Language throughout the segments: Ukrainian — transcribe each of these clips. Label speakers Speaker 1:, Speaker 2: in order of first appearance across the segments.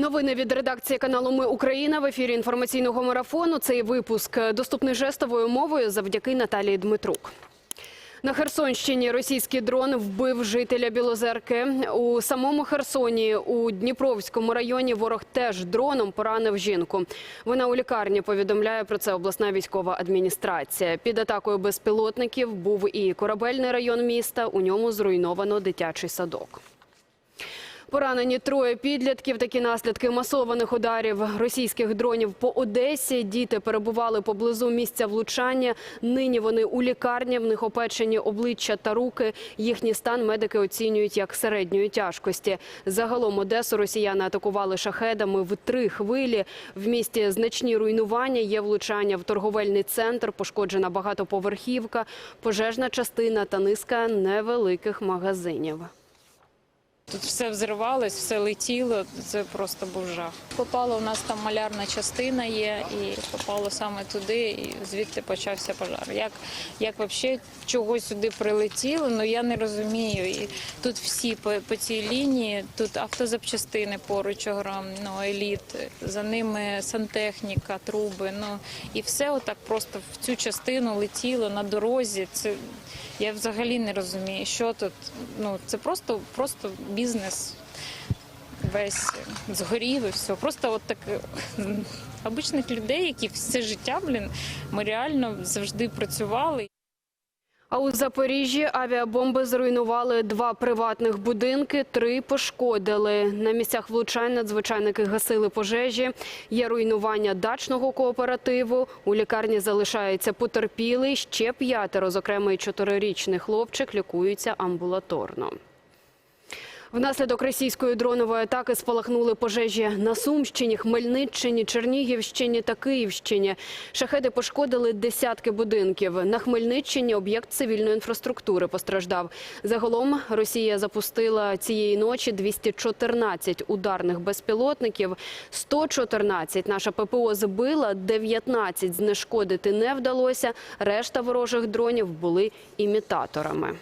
Speaker 1: Новини від редакції каналу Ми Україна в ефірі інформаційного марафону. Цей випуск доступний жестовою мовою завдяки Наталії Дмитрук. На Херсонщині російський дрон вбив жителя Білозерки. У самому Херсоні у Дніпровському районі ворог теж дроном поранив жінку. Вона у лікарні повідомляє про це обласна військова адміністрація. Під атакою безпілотників був і корабельний район міста. У ньому зруйновано дитячий садок. Поранені троє підлітків. Такі наслідки масованих ударів російських дронів по Одесі. Діти перебували поблизу місця влучання. Нині вони у лікарні. В них опечені обличчя та руки. Їхній стан медики оцінюють як середньої тяжкості. Загалом Одесу росіяни атакували шахедами в три хвилі. В місті значні руйнування. Є влучання в торговельний центр. Пошкоджена багатоповерхівка, пожежна частина та низка невеликих магазинів.
Speaker 2: Тут все взривалось, все летіло. Це просто був жах. Попало у нас там малярна частина є, і попало саме туди, і звідти почався пожар. Як, як взагалі чогось сюди прилетіло, ну я не розумію. І тут всі по, по цій лінії, тут автозапчастини поруч огром, ну, еліт, за ними сантехніка, труби. Ну і все отак просто в цю частину летіло на дорозі. Це я взагалі не розумію, що тут. Ну це просто, просто бізнес весь згорів і все. Просто от так е, обичних людей, які все життя, блін, ми реально завжди працювали.
Speaker 1: А у Запоріжжі авіабомби зруйнували два приватних будинки, три пошкодили. На місцях влучань надзвичайники гасили пожежі. Є руйнування дачного кооперативу. У лікарні залишається потерпілий. Ще п'ятеро, зокрема й чотирирічний хлопчик, лікуються амбулаторно. Внаслідок російської дронової атаки спалахнули пожежі на Сумщині, Хмельниччині, Чернігівщині та Київщині. Шахеди пошкодили десятки будинків. На Хмельниччині об'єкт цивільної інфраструктури постраждав. Загалом Росія запустила цієї ночі 214 ударних безпілотників. 114 наша ППО збила, 19 знешкодити не вдалося. Решта ворожих дронів були імітаторами.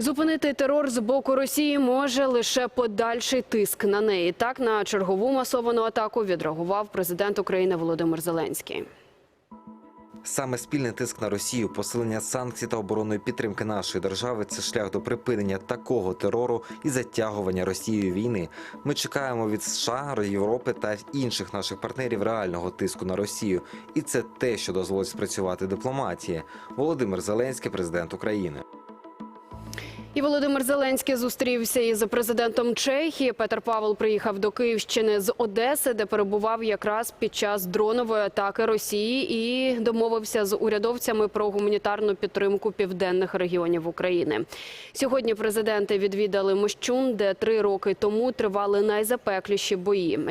Speaker 1: Зупинити терор з боку Росії може лише подальший тиск на неї. Так на чергову масовану атаку відреагував президент України Володимир Зеленський.
Speaker 3: Саме спільний тиск на Росію, посилення санкцій та оборонної підтримки нашої держави це шлях до припинення такого терору і затягування Росією війни. Ми чекаємо від США, Європи та інших наших партнерів реального тиску на Росію, і це те, що дозволить спрацювати дипломатії. Володимир Зеленський, президент України.
Speaker 1: І Володимир Зеленський зустрівся із президентом Чехії. Петр Павел приїхав до Київщини з Одеси, де перебував якраз під час дронової атаки Росії, і домовився з урядовцями про гуманітарну підтримку південних регіонів України. Сьогодні президенти відвідали Мощун, де три роки тому тривали найзапекліші бої.